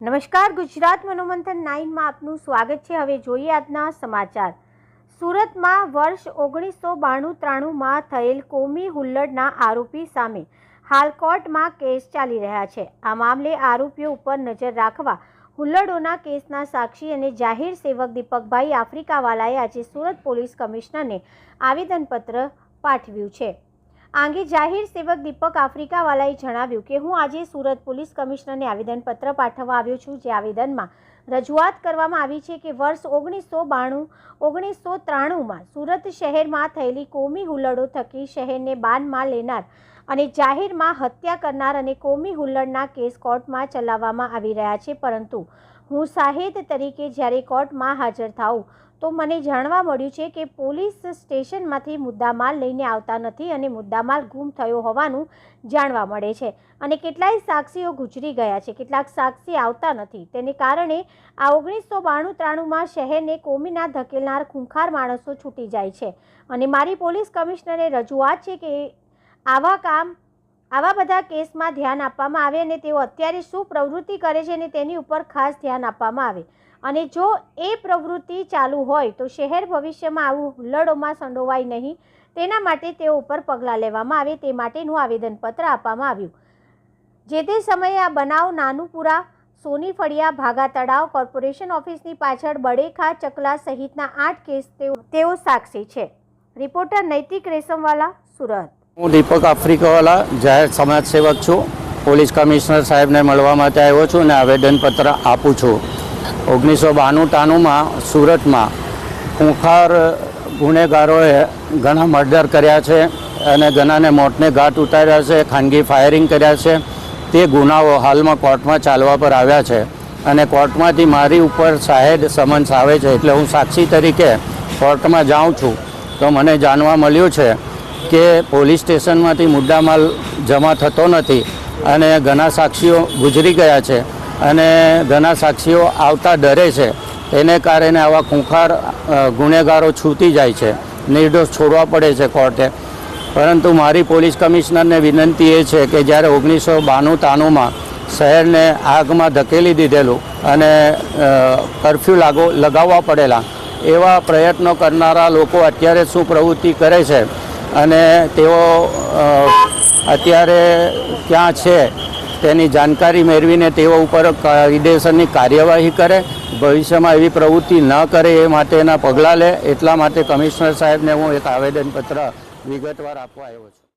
નમસ્કાર, ગુજરાત મનોમંથન નાઇનમાં આપનું સ્વાગત છે. હવે જોઈએ આજના સમાચાર. સુરતમાં વર્ષ ઓગણીસો બાણું ત્રાણુંમાં થયેલ કોમી હુલ્લડના આરોપી સામે હાલ કોર્ટમાં કેસ ચાલી રહ્યા છે. આ મામલે આરોપીઓ ઉપર નજર રાખવા હુલ્લડોના કેસના સાક્ષી અને જાહેર સેવક દીપકભાઈ આફ્રિકાવાલાએ આજે સુરત પોલીસ કમિશનરને આવેદનપત્ર પાઠવ્યું છે. આ અંગે જાહેર સેવક દીપક આફ્રિકાવાલાએ જણાવ્યું કે હું આજે સુરત પોલીસ કમિશનરને આવેદનપત્ર પાઠવવા આવ્યો છું, જે આવેદનમાં રજૂઆત કરવામાં આવી છે કે વર્ષ ઓગણીસો બાણું, ઓગણીસો ત્રાણુંમાં સુરત શહેરમાં થયેલી કોમી હુલ્લડો થકી શહેરને બાનમાં લેનાર અને જાહેરમાં હત્યા કરનાર અને કોમી હુલ્લડના કેસ કોર્ટમાં ચલાવવામાં આવી રહ્યા છે, પરંતુ હું સાહેદ તરીકે જ્યારે કોર્ટમાં હાજર થાઉં, તો મને જાણવા મળ્યું છે કે પોલીસ સ્ટેશનમાંથી મુદ્દામાલ લઈને આવતા નથી અને મુદ્દામાલ ગુમ થયો હોવાનું જાણવા મળે છે. અને કેટલાય સાક્ષીઓ ગુજરી ગયા છે. કેટલાક સાક્ષી આવતા નથી. તેને કારણે આ ઓગણીસો બાણું ત્રાણુંમાં શહેરને કોમીના ધકેલનાર ખૂંખાર માણસો છૂટી જાય છે. અને મારી પોલીસ કમિશનરે રજૂઆત છે કે આવા કામ આવા બધા કેસમાં ધ્યાન આપવામાં આવે અને તેઓ અત્યારે શું પ્રવૃત્તિ કરે છે અને તેની ઉપર ખાસ ધ્યાન આપવામાં આવે. અને જો એ પ્રવૃત્તિ ચાલુ હોય તો શહેર ભવિષ્યમાં આવું હુલ્લડોમાં સંડોવાય નહીં. તેના માટે તેઓ ઉપર પગલાં લેવામાં આવે તે માટેનું આવેદનપત્ર આપવામાં આવ્યું. જે તે સમયે આ બનાવ નાનુપુરા સોની ફળિયા ભાગા તળાવ કોર્પોરેશન ઓફિસની પાછળ બડેખા ચકલા સહિતના આઠ કેસ તેઓ તેઓ સાક્ષી છે. રિપોર્ટર નૈતિક રેશમવાલા, સુરત. હું દીપક આફ્રિકાવાલા, જાહેર સમાજ સેવક છું. પોલીસ કમિશનર સાહેબને મળવા માટે આવ્યો છું અને આવેદનપત્ર આપું છું. ઓગણીસો બાણું તાણુંમાં સુરતમાં ખૂંખાર ગુનેગારોએ ઘણા મર્ડર કર્યા છે અને ઘણાને મોતને ઘાટ ઉતાર્યા છે, ખાનગી ફાયરિંગ કર્યા છે. તે ગુનાઓ હાલમાં કોર્ટમાં ચાલવા પર આવ્યા છે અને કોર્ટમાંથી મારી ઉપર સાહેબ સમન્સ આવે છે. એટલે હું સાક્ષી તરીકે કોર્ટમાં જાઉં છું. તો મને જાણવા મળ્યું છે કે પોલીસ સ્ટેશનમાંથી મુદ્દામાલ જમા થતો નથી અને ઘણા સાક્ષીઓ ગુજરી ગયા છે અને ઘણા સાક્ષીઓ આવતા ડરે છે. એને કારણે આવા ખૂંખાર ગુનેગારો છૂટી જાય છે. નિર્દોષ છોડવા પડે છે કોર્ટે. પરંતુ મારી પોલીસ કમિશનરને વિનંતી એ છે કે જ્યારે ઓગણીસો બાણું તાણુંમાં શહેરને આગમાં ધકેલી દીધેલું અને કરફ્યુ લાગો, લગાવવા પડેલા એવા પ્રયત્નો કરનારા લોકો અત્યારે શું પ્રવૃત્તિ કરે છે? અને તેઓ અત્યારે ક્યાં છે તેની જાણકારી મેળવીને તેઓ ઉપર કાયદેસરની કાર્યવાહી કરે, ભવિષ્યમાં એવી પ્રવૃત્તિ ન કરે એ માટેના પગલાં લે, એટલા માટે કમિશનર સાહેબને હું એક આવેદનપત્ર વિગતવાર આપવા આવ્યો છું.